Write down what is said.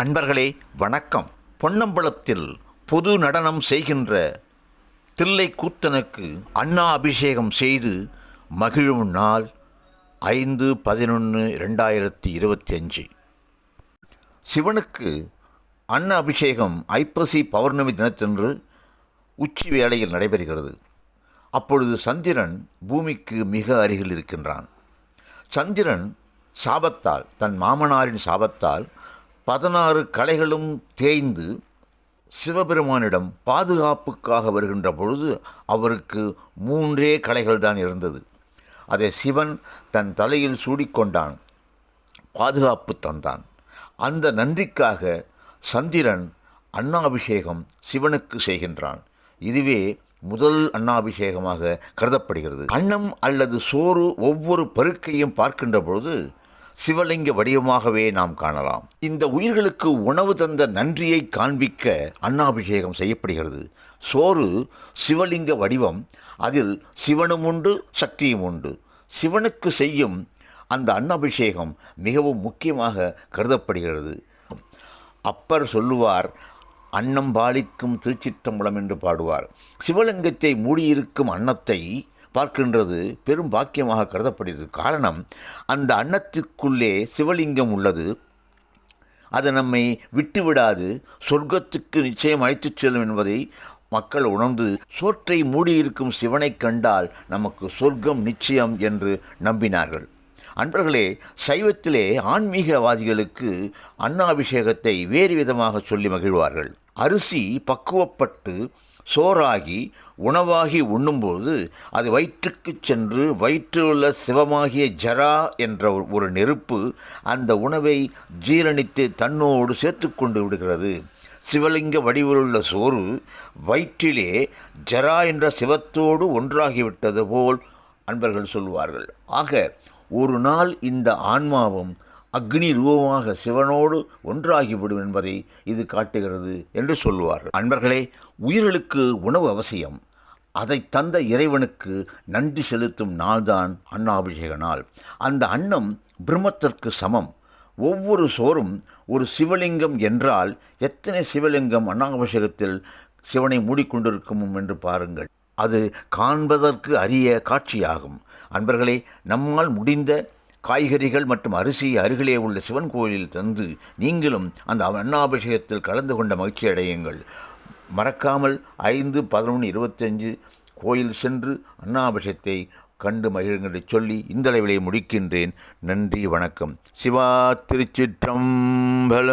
அன்பர்களே வணக்கம். பொன்னம்பலத்தில் பொது நடனம் செய்கின்ற தில்லை கூத்தனுக்கு அண்ணா அபிஷேகம் செய்து மகிழும் நாள் ஐந்து பதினொன்று ரெண்டாயிரத்தி இருபத்தி அஞ்சு. சிவனுக்கு அன்ன அபிஷேகம் ஐப்பசி பௌர்ணமி தினத்தன்று உச்சி வேளையில் நடைபெறுகிறது. அப்பொழுது சந்திரன் பூமிக்கு மிக அருகில் இருக்கின்றான். சந்திரன் சாபத்தால் தன் மாமனாரின் சாபத்தால் பதினாறு கலைகளும் தேய்ந்து சிவபெருமானிடம் பாதுகாப்புக்காக வருகின்ற பொழுது அவருக்கு மூன்றே கலைகள் தான் இருந்தது. அதை சிவன் தன் தலையில் சூடிக்கொண்டான். பாதுகாப்பு தந்தான். அந்த நன்றிக்காக சந்திரன் அண்ணாபிஷேகம் சிவனுக்கு செய்கின்றான். இதுவே முதல் அண்ணாபிஷேகமாக கருதப்படுகிறது. அன்னம் அல்லது சோறு ஒவ்வொரு பருக்கையும் பார்க்கின்ற பொழுது சிவலிங்க வடிவமாகவே நாம் காணலாம். இந்த உயிர்களுக்கு உணவு தந்த நன்றியை காண்பிக்க அண்ணாபிஷேகம் செய்யப்படுகிறது. சோறு சிவலிங்க வடிவம் அதில் சிவனும் உண்டு சக்தியும் உண்டு. சிவனுக்கு செய்யும் அந்த அன்னாபிஷேகம் மிகவும் முக்கியமாக கருதப்படுகிறது. அப்பர் சொல்லுவார் அன்னம் பாலிக்கும் திருச்சிற்றம்பலம் என்று பாடுவார். சிவலிங்கத்தை மூடியிருக்கும் அன்னத்தை பார்க்கின்றது பெரும் பாக்கியமாக கருதப்படுகிறது. காரணம் அந்த அன்னத்திற்குள்ளே சிவலிங்கம் உள்ளது. அது நம்மை விட்டுவிடாது. சொர்க்கத்துக்கு நிச்சயம் அழைத்துச் செல்லும் என்பதை மக்கள் உணர்ந்து சோற்றை மூடியிருக்கும் சிவனைக் கண்டால் நமக்கு சொர்க்கம் நிச்சயம் என்று நம்பினார்கள். அன்பர்களே சைவத்திலே ஆன்மீகவாதிகளுக்கு அன்னாபிஷேகத்தை வேறு விதமாக சொல்லி மகிழ்வார்கள். அரிசி பக்குவப்பட்டு சோறாகி உணவாகி உண்ணும்போது அது வயிற்றுக்கு சென்று வயிற்றிலுள்ள சிவமாகிய ஜரா என்ற ஒரு நெருப்பு அந்த உணவை ஜீரணித்து தன்னோடு சேர்த்து கொண்டு விடுகிறது. சிவலிங்க வடிவிலுள்ள சோறு வயிற்றிலே ஜரா என்ற சிவத்தோடு ஒன்றாகிவிட்டது போல் அன்பர்கள் சொல்வார்கள் ஆக ஒரு நாள் இந்த ஆன்மாவும் அக்னி ரூபமாக சிவனோடு ஒன்றாகிவிடும் என்பதை இது காட்டுகிறது என்று சொல்லுவார்கள். அன்பர்களே உயிர்களுக்கு உணவு அவசியம். அதை தந்த இறைவனுக்கு நன்றி செலுத்தும் நாள்தான் அன்னாபிஷேக நாள் அந்த அன்னம் பிரம்மத்திற்கு சமம். ஒவ்வொரு சோறும் ஒரு சிவலிங்கம் என்றால் எத்தனை சிவலிங்கம் அன்னாபிஷேகத்தில் சிவனை மூடிக்கொண்டிருக்கும் என்று பாருங்கள். அது காண்பதற்கு அரிய காட்சியாகும். அன்பர்களே நம்மால் முடிந்த காய்கறிகள் மற்றும் அரிசி அருகிலே உள்ள சிவன் கோயிலில் தந்து நீங்களும் அந்த அன்னாபிஷேகத்தில் கலந்து கொண்ட மகிழ்ச்சி அடையுங்கள். மறக்காமல் ஐந்து பதினொன்று இருபத்தஞ்சு கோயில் சென்று அன்னாபிஷேகத்தை கண்டு மகிழ்ந்து சொல்லி இந்த அளவிலே முடிக்கின்றேன். நன்றி வணக்கம். சிவா திருச்சிற்றம்பலம்.